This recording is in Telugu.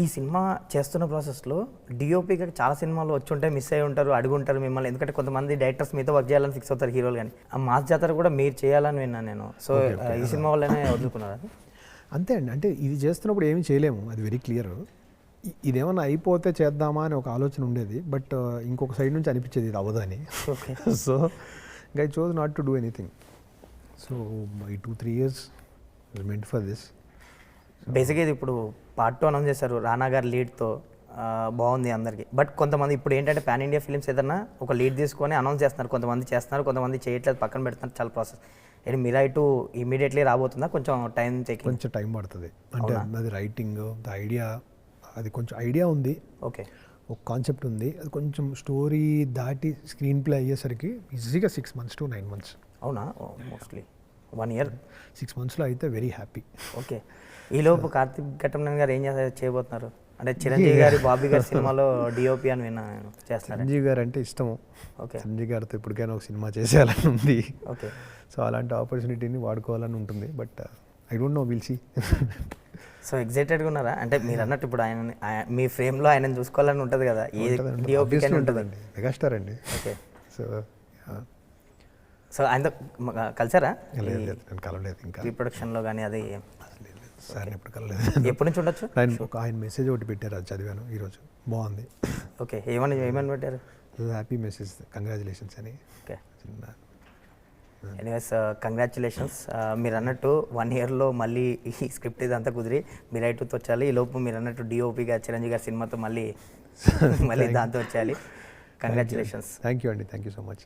ఈ సినిమా చేస్తున్న ప్రాసెస్లో డిఓపిగా చాలా సినిమాలు వచ్చి ఉంటాయి మిస్ అయి ఉంటారు అడిగి ఉంటారు మిమ్మల్ని. ఎందుకంటే కొంతమంది డైరెక్టర్స్ మీతో వర్క్ చేయాలని ఫిక్స్ అవుతారు హీరోలు కానీ ఆ మాస్ జాతర కూడా మీరు చేయాలని విన్నాను నేను. సో ఈ సినిమా వల్లనే వదులుకున్నారా? అంతే అండి. అంటే ఇది చేస్తున్నప్పుడు ఏమీ చేయలేము. అది వెరీ క్లియర్. ఇదేమన్నా అయిపోతే చేద్దామా అని ఒక ఆలోచన ఉండేది. బట్ ఇంకొక సైడ్ నుంచి అనిపించేది ఇది అవ్వదని okay. So I chose not to do anything. So my two three years meant for this. బేసిక్గా ఇది ఇప్పుడు పార్ట్ టూ అనౌన్స్ చేశారు రానా గారి లీడ్తో బాగుంది అందరికి. బట్ కొంతమంది ఇప్పుడు ఏంటంటే పాన్ ఇండియా ఫిల్మ్స్ ఏదన్నా ఒక లీడ్ తీసుకొని అనౌన్స్ చేస్తున్నారు. కొంతమంది చేస్తున్నారు కొంతమంది చేయట్లేదు పక్కన పెడుతున్నారు చాలా ప్రాసెస్ అండ్ మీరా ఇటు ఇమీడియట్లీ రాబోతుందా? కొంచెం టైం టేకింగ్ కొంచెం టైం పడుతుంది. అంటే అది రైటింగ్ ద ఐడియా అది కొంచెం ఐడియా ఉంది. ఓకే ఒక కాన్సెప్ట్ ఉంది. అది కొంచెం స్టోరీ దాటి స్క్రీన్ ప్లే అయ్యేసరికి ఈజీగా six months to nine months అవునా? Mostly one year. సిక్స్ మంత్స్లో అయితే వెరీ హ్యాపీ. ఓకే. ఈలోపు కార్తిక్ ఘట్టమనేని గారు ఏం చేస్తారు చేయబోతున్నారు? అంటే చిరంజీవి గారి బాబీ గారి సినిమాలో డిఓపి అని విన్నా నేను. చేస్తున్నారు చిరంజీవి గారు అంటే ఇష్టము. ఓకే. చిరంజీవి గారితో ఇప్పటికైనా ఒక సినిమా చేసేయాలని ఉంది. ఓకే. సో అలాంటి ఆపర్చునిటీని వాడుకోవాలని ఉంటుంది. But I don't know will see. So ఎగ్జైటెడ్గా ఉన్నారా? అంటే మీరు అన్నట్టు ఇప్పుడు ఆయన మీ ఫ్రేమ్లో ఆయనను చూసుకోవాలని ఉంటుంది కదా. ఏ డిఓపి ఉంటుంది. ఉంటుందండి. మెగాస్టార్ అండి. ఓకే. సో సో ఆయనతో కలిసారా? లేదు నేను కలవలేదు ఇంకా. రీప్రొడక్షన్లో కానీ అది సార్ ఎప్పుడు కలవలేదు. ఎప్పటి నుంచి ఉండొచ్చు? ఆయన ఒక ఆయన మెసేజ్ ఒకటి పెట్టారు అది చదివాను ఈరోజు. బాగుంది. ఓకే ఏమని ఏమని పెట్టారు? హ్యాపీ మెసేజ్ కంగ్రాచులేషన్స్ అని. ఓకే. ఎనీవేస్ కంగ్రాచులేషన్స్ మీరు అన్నట్టు వన్ ఇయర్లో మళ్ళీ ఈ స్క్రిప్ట్ ఇదంతా కుదిరి మీరు రైట్తో వచ్చాలి ఈ లోపు మీరు అన్నట్టు డిఓపిగా చిరంజీవి గారి సినిమాతో మళ్ళీ మళ్ళీ దాంతో వచ్చేయాలి. కంగ్రాచులేషన్స్ థ్యాంక్ యూ అండి థ్యాంక్ యూ సో మచ్